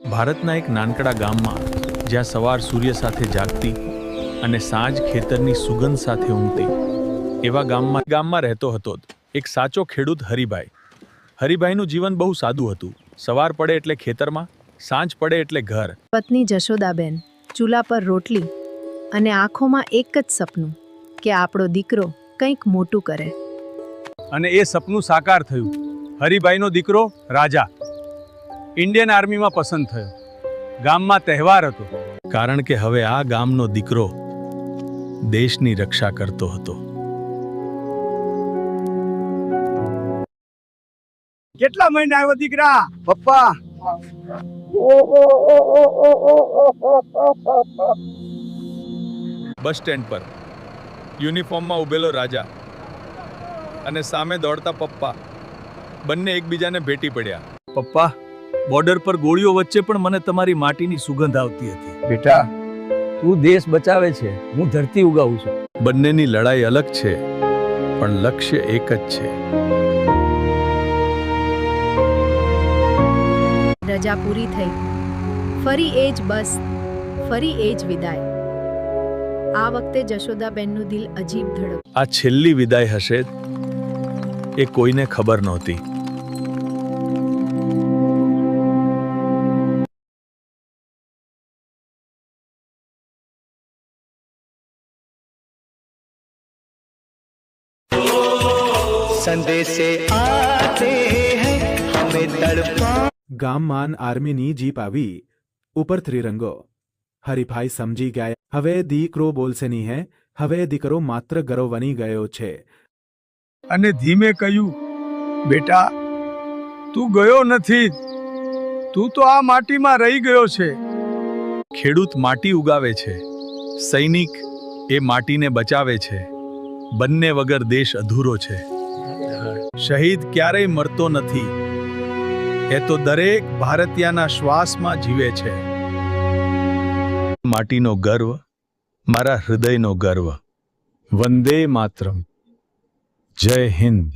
ભારતના એક નાનકડા ગામમાં જ્યાં સવાર સૂર્ય સાથે જાગતી અને સાંજ ખેતરની સુગંધ સાથે ઊંઘતી એવા ગામમાં ગામમાં રહેતો હતો એક સાચો ખેડૂત હરિભાઈ. હરિભાઈનું જીવન બહુ સાદું હતું. સવાર પડે એટલે ખેતરમાં સાંજ પડે એટલે ઘર. પત્ની જશોદાબેન ચૂલા પર રોટલી અને આંખોમાં એક જ સપનું કે આપણો દીકરો કંઈક મોટું કરે. અને એ સપનું સાકાર થયું. હરિભાઈનો દીકરો રાજા. ઇન્ડિયન આર્મીમાં પસંદ થયો. ગામમાં તહેવાર હતો. કારણ કે હવે આ ગામનો દીકરો દેશની રક્ષા કરતો હતો. કેટલા મહિના આવ્યો દીકરા? પપ્પા. બસ સ્ટેન્ડ પર. યુનિફોર્મમાં ઉભેલો રાજા અને સામે દોડતા પપ્પા. બંને એકબીજાને ભેટી પડ્યા. પપ્પા બોર્ડર પર ગોળીઓ વચ્ચે પણ મને તમારી માટીની સુગંધ આવતી હતી. બેટા તું દેશ બચાવે છે. હું ધરતી ઉગાવું છું. બંનેની લડાઈ અલગ છે પણ લક્ષ્ય એક જ છે. રજા પૂરી થઈ. ફરી એ જ બસ ફરી એ જ વિદાય. આ વખતે જશોદાબેનનું દિલ અજીબ ધડક આ છેલ્લી વિદાય હશે એ કોઈને ખબર નહોતી. સંદેશે આતે હૈ હમે તડપા ગામમાન આર્મીની જીપ આવી ઉપર ત્રિરંગો. હરીફાઈ સમજી ગયા હવે દીકરો બોલશે નહીં હે હવે દીકરો માત્ર ગરો ગયો છે. અને ધીમે કહ્યું બેટા તું ગયો નથી તું તો આ માટીમાં રહી ગયો છે. ખેડૂત માટી ઉગાવે છે સૈનિક એ માટીને બચાવે છે બંને વગર દેશ અધૂરો છે. શહીદ ક્યારેય મરતો નથી. એ તો દરેક ભારતીયના શ્વાસમાં જીવે છે. માટીનો ગર્વ, મારા હૃદયનો ગર્વ. વંદે માતરમ. જય હિન્દ.